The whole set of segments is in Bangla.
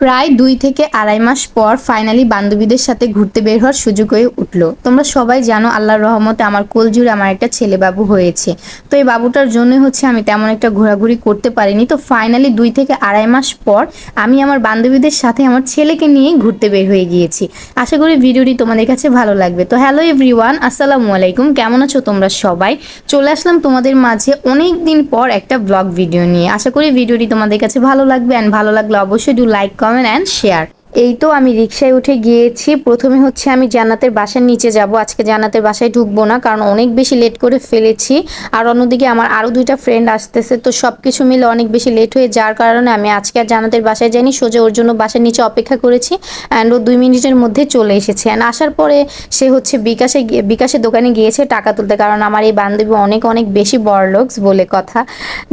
প্রায় দুই থেকে আড়াই মাস পর ফাইনালি বান্ধবীদের সাথে ঘুরতে বের হওয়ার সুযোগ হয়ে উঠল। তোমরা সবাই জানো আল্লাহর রহমতে আমার কোল জুড়ে আমার একটা ছেলে বাবু হয়েছে। তো এই বাবুটার জন্য হচ্ছে আমি তেমন একটা ঘোরাঘুরি করতে পারিনি। তো ফাইনালি দুই থেকে আড়াই মাস পর আমি আমার বান্ধবীদের সাথে আমার ছেলেকে নিয়ে ঘুরতে বের হয়ে গিয়েছি। আশা করি ভিডিওটি তোমাদের কাছে ভালো লাগবে। তো হ্যালো এভরিওয়ান আসসালামু আলাইকুম। কেমন আছো তোমরা সবাই? চলে আসলাম তোমাদের মাঝে অনেক দিন পর একটা ব্লগ ভিডিও নিয়ে। আশা করি ভিডিওটি তোমাদের কাছে ভালো লাগবে। অ্যান্ড ভালো লাগলে অবশ্যই do like comment and share এই তো আমি রিক্সায় উঠে গিয়েছি। প্রথমে হচ্ছে আমি জান্নাতের বাসার নিচে যাব। আজকে জান্নাতের বাসায় ঢুকবো না, কারণ অনেক বেশি লেট করে ফেলেছি। আর অন্যদিকে আমার আরও দুইটা ফ্রেন্ড আসতেছে, তো সব কিছু মিলে অনেক বেশি লেট হয়ে যার কারণে আমি আজকে আর জান্নাতের বাসায় যাইনি। সোজা ওর জন্য বাসার নিচে অপেক্ষা করেছি অ্যান্ড ও দুই মিনিটের মধ্যে চলে এসেছে। অ্যান্ড আসার পরে সে হচ্ছে বিকাশে বিকাশের দোকানে গিয়েছে টাকা তুলতে, কারণ আমার এই বান্ধবী অনেক অনেক বেশি বড়লোকস বলে কথা।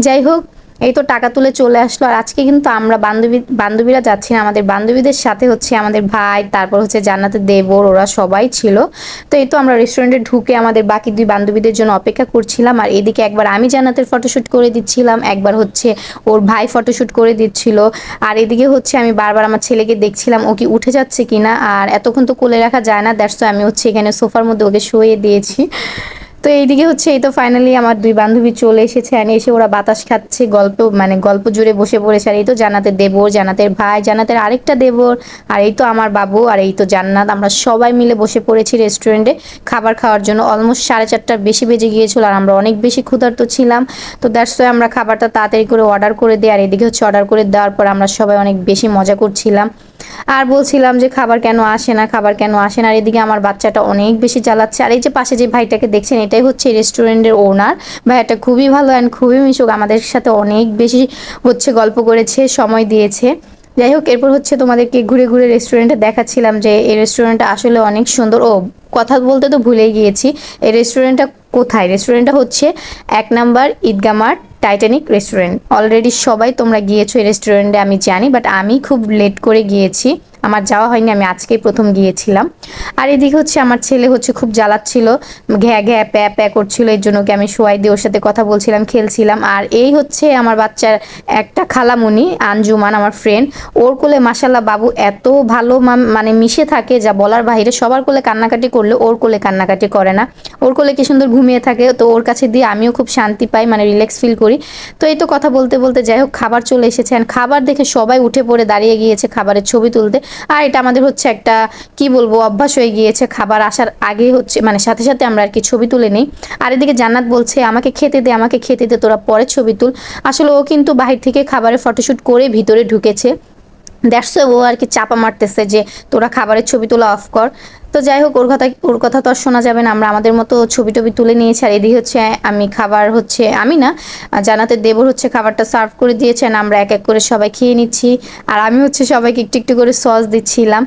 যাই হোক এই তো টাকা তুলে চলে আসলো। আর আজকে কিন্তু আমরা বান্ধবী বান্ধবীরা যাচ্ছি না, আমাদের বান্ধবীদের সাথে হচ্ছে আমাদের ভাই, তারপর হচ্ছে জান্নাতের দেবর, ওরা সবাই ছিল। তো এই তো আমরা রেস্টুরেন্টে ঢুকে আমাদের বাকি দুই বান্ধবীদের জন্য অপেক্ষা করছিলাম। আর এদিকে একবার আমি জান্নাতের ফটোশ্যুট করে দিচ্ছিলাম, একবার হচ্ছে ওর ভাই ফটোশ্যুট করে দিচ্ছিল। আর এদিকে হচ্ছে আমি বারবার আমার ছেলেকে দেখছিলাম, ও কি উঠে যাচ্ছে কিনা? আর এতক্ষণ তো কোলে রাখা যায় না দ্যাটস আমি হচ্ছে এখানে সোফার মধ্যে ওকে শুয়ে দিয়েছি। তো এইদিকে হচ্ছে, এই তো ফাইনালি আমার দুই বান্ধবী চলে এসেছে আর এসে ওরা বাতাস খাচ্ছে, গল্প মানে গল্প জুড়ে বসে পড়েছে। আর এই তো জান্নাতের দেবর, জান্নাতের ভাই, জান্নাতের আরেকটা দেবর, আর এই তো আমার বাবু, আর এই তো জান্নাত। আমরা সবাই মিলে বসে পড়েছি রেস্টুরেন্টে খাবার খাওয়ার জন্য অলমোস্ট সাড়ে চারটার বেশি বেজে গিয়েছিল আর আমরা অনেক বেশি ক্ষুধার্ত ছিলাম। তো দ্যাটস ওয়াই আমরা খাবারটা তাড়াতাড়ি করে অর্ডার করে দিই, আর এদিকে হচ্ছে অর্ডার করে দেওয়ার পর আমরা সবাই অনেক বেশি মজা করছিলাম। আর বলছিলাম যে খাবার কেন আসে না, খাবার কেন আসে না? আর এদিকে আমার বাচ্চাটা অনেক বেশি জ্বালাচ্ছে। আর এই যে পাশে যে ভাইটাকে দেখছেন এটাই হচ্ছে রেস্টুরেন্টের ওনার ভাইয়াটা খুবই ভালো অ্যান্ড খুবই মিশুক। আমাদের সাথে অনেক বেশি হচ্ছে গল্প করেছে, সময় দিয়েছে। যাই হোক, এরপর হচ্ছে তোমাদেরকে ঘুরে ঘুরে রেস্টুরেন্টে দেখাচ্ছিলাম যে এই রেস্টুরেন্টটা আসলে অনেক সুন্দর। ও, কথা বলতে তো ভুলেই গিয়েছি। এই রেস্টুরেন্টটা কোথায়? রেস্টুরেন্টটা হচ্ছে এক number Eidgah mart Titanic restaurant already সবাই তোমরা গিয়েছো এই রেস্টুরেন্টে আমি জানি বাট আমি খুব লেট করে গিয়েছি। আমার যাওয়া হয়নি, আমি আজকেই প্রথম গিয়েছিলাম। আর এদিকে হচ্ছে আমার ছেলে হচ্ছে খুব জ্বালাচ্ছিল, ঘ্যা ঘ্যা প্যা প্যা করছিল, এর জন্য ওকে আমি শোয়াই দিয়ে ওর সাথে কথা বলছিলাম, খেলছিলাম। আর এই হচ্ছে আমার বাচ্চার একটা খালামুনি, আঞ্জুমান, আমার ফ্রেন্ড ওর কোলে মাসাল্লাহ বাবু এত ভালো মানে মিশে থাকে, যা বলার বাইরে সবার কোলে কান্নাকাটি করলে ওর কোলে কান্নাকাটি করে না। ওর কোলে কি সুন্দর ঘুমিয়ে থাকে, তো ওর কাছে দিয়ে আমিও খুব শান্তি পাই মানে রিল্যাক্স ফিল করি। তো এই তো কথা বলতে বলতে যাই হোক, খাবার চলে এসেছে। খাবার দেখে সবাই উঠে পড়ে, দাঁড়িয়ে গিয়েছে খাবারের ছবি তুলতে। আর এটা আমাদের হচ্ছে একটা, কি বলব, অভ্যাস হয়ে গিয়েছে খাবার আসার আগে হচ্ছে মানে সাথে সাথে আমরা আর কি ছবি তুলে নিই। আর এদিকে জান্নাত বলছে, আমাকে খেতে দে, আমাকে খেতে দে, তোরা পরে ছবি তুল। আসলে ও কিন্তু বাহির থেকে খাবারের ফটোশ্যুট করে ভিতরে ঢুকেছে। দ্যাটস ও আর কি চাপা মারতেছে যে, তোরা খাবারের ছবি তোলা অফ কর। তো যাই হোক, ওর কথা ওর কথা তো আর শোনা যাবে না। আমরা আমাদের মতো ছবি টবি তুলে নিয়েছি, আর এদিকে হচ্ছে, আমি খাবার হচ্ছে, আমি না জানাতে দেবর হচ্ছে খাবারটা সার্ভ করে দিয়েছেন আমরা এক এক করে সবাই খেয়ে নিচ্ছি। আর আমি হচ্ছে সবাইকে একটু একটু করে সস দিচ্ছিলাম।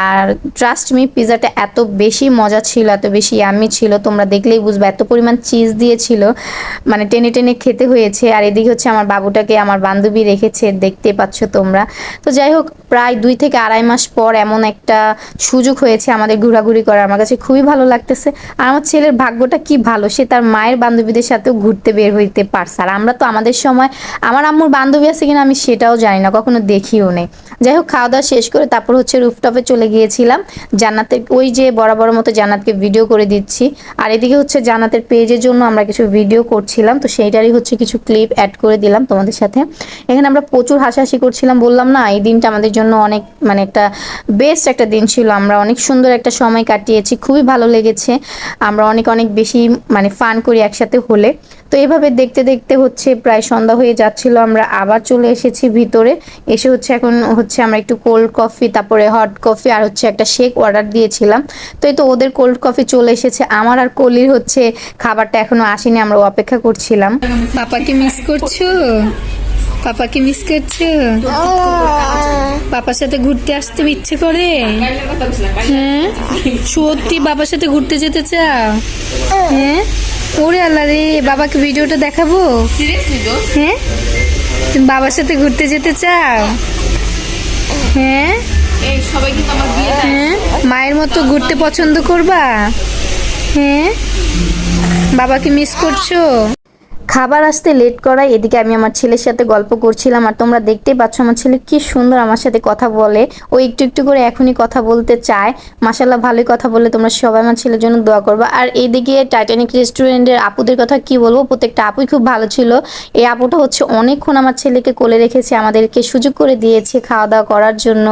আর ট্রাস্ট মি পিজাটা এত বেশি মজা ছিল, এত বেশি ইয়ামি ছিল, তোমরা দেখলেই বুঝবে, এত পরিমাণ চিজ দিয়েছিল মানে টেনে টেনে খেতে হয়েছে। আর এদিকে হচ্ছে আমার বাবুটাকে, আমার বান্ধবী রেখেছে, দেখতে পাচ্ছ তোমরা। তো যাই হোক, প্রায় দুই থেকে আড়াই মাস পর এমন একটা সুযোগ হয়েছে আমাদের ঘোরাঘুরি করার আমার কাছে খুবই ভালো লাগতেছে। আর আমার ছেলের ভাগ্যটা কি ভালো, সে তার মায়ের বান্ধবীদের সাথেও ঘুরতে বের হইতে পারছে। আর আমরা তো আমাদের সময়, আমার আম্মুর বান্ধবী আছে কিনা আমি সেটাও জানি না, কখনো দেখিও নেই। যাই হোক, খাওয়া দাওয়া শেষ করে তারপর হচ্ছে রুফটপে চলে গিয়েছিলাম। জান্নাতের ওই যে বরাবর মতো জান্নাতকে ভিডিও করে দিচ্ছি। আর এদিকে হচ্ছে জান্নাতের পেজের জন্য আমরা কিছু ভিডিও করছিলাম, তো সেইটারই হচ্ছে কিছু ক্লিপ অ্যাড করে দিলাম তোমাদের সাথে। এখানে আমরা প্রচুর হাসাহাসি করছিলাম, বললাম না, এই দিনটা আমাদের জন্য অনেক মানে একটা বেস্ট একটা দিন ছিল। আমরা অনেক সুন্দর একটা সময় কাটিয়েছি, খুবই ভালো লেগেছে। আমরা অনেক অনেক বেশি মানে ফান করি একসাথে হলে। তো এইভাবে দেখতে দেখতে হচ্ছে প্রায় সন্ধ্যা হয়ে যাচ্ছিল, আমরা আবার চলে এসেছি ভিতরে। এসে হচ্ছে এখন হচ্ছে আমরা একটু কোল্ড কফি তারপরে হট কফি আর হচ্ছে একটা শেক অর্ডার দিয়েছিলাম। তো এই তো ওদের কোল্ড কফি চলে এসেছে। আমার আর কলির হচ্ছে খাবারটা এখনও আসেনি, আমরা অপেক্ষা করছিলাম। পাপাকে মিস করছ? পাপাকে মিস করছ? বাবার সাথে ঘুরতে আসতে ইচ্ছে করে? হ্যাঁ? সত্যি বাবার সাথে ঘুরতে যেতে চাও? হ্যাঁ? ওরে আল্লাহ রে বাবাকে ভিডিওটা দেখাবো? হ্যাঁ? তুমি বাবার সাথে ঘুরতে যেতে চাও? হ্যাঁ? হ্যাঁ? মায়ের মতো ঘুরতে পছন্দ করবা? হ্যাঁ? বাবাকে মিস করছ? খাবার আসতে লেট করায়। এদিকে আমি আমার ছেলের সাথে গল্প করছিলাম আর তোমরা দেখতেই পাচ্ছ আমার ছেলে কি সুন্দর আমার সাথে কথা বলে। ও একটু একটু করে এখনই কথা বলতে চায়। মাসাল্লাহ ভালোই কথা বলে তোমরা সবাই আমার ছেলের জন্য দোয়া করবা। আর এইদিকে টাইটানিক রেস্টুরেন্টের আপুদের কথা কি বলব? প্রত্যেকটা আপুই খুব ভালো ছিল। এই আপুটা হচ্ছে অনেকক্ষণ আমার ছেলেকে কোলে রেখেছে, আমাদেরকে সুযোগ করে দিয়েছে খাওয়া দাওয়া করার জন্য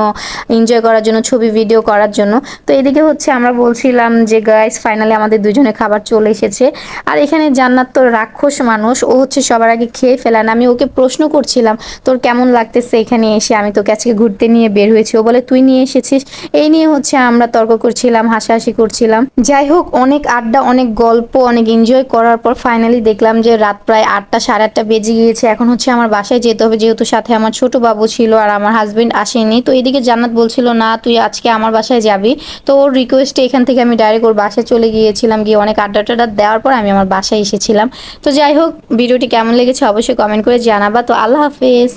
এনজয় করার জন্য, ছবি ভিডিও করার জন্য। তো এদিকে হচ্ছে আমরা বলছিলাম যে গাইস ফাইনালি আমাদের দুজনে খাবার চলে এসেছে। আর এখানে জান্নাত তো রাক্ষস মানুষ, ও হচ্ছে সবার আগে খেয়ে ফেলান আমি ওকে প্রশ্ন করছিলাম, তোর কেমন লাগতেছে এখানে এসে? আমি তোকে আজকে ঘুরতে নিয়ে বের হয়েছি। ও বলে, তুই নিয়ে এসেছিস? এই নিয়ে হচ্ছে আমরা তর্ক করছিলাম, হাসাহাসি করছিলাম। যাই হোক, অনেক আড্ডা, অনেক গল্প, অনেক এনজয় করার পর ফাইনালি দেখলাম যে রাত প্রায় আটটা, সাড়ে আটটা বেজে গিয়েছে। এখন হচ্ছে আমার বাসায় যেতে হবে, যেহেতু সাথে আমার ছোট বাবু ছিল আর আমার হাজবেন্ড আসেনি। তো এদিকে জান্নাত বলছিল, না, তুই আজকে আমার বাসায় যাবি। তো ওর রিকোয়েস্টে এখান থেকে আমি ডাইরেক্ট ওর বাসায় চলে গিয়েছিলাম। গিয়ে অনেক আড্ডা টাড্ডা দেওয়ার পর আমি আমার বাসায় এসেছিলাম। তো যাই হোক ভিডিওটি কেমন লেগেছে অবশ্যই কমেন্ট করে জানাবা। তো আল্লাহ হাফেজ।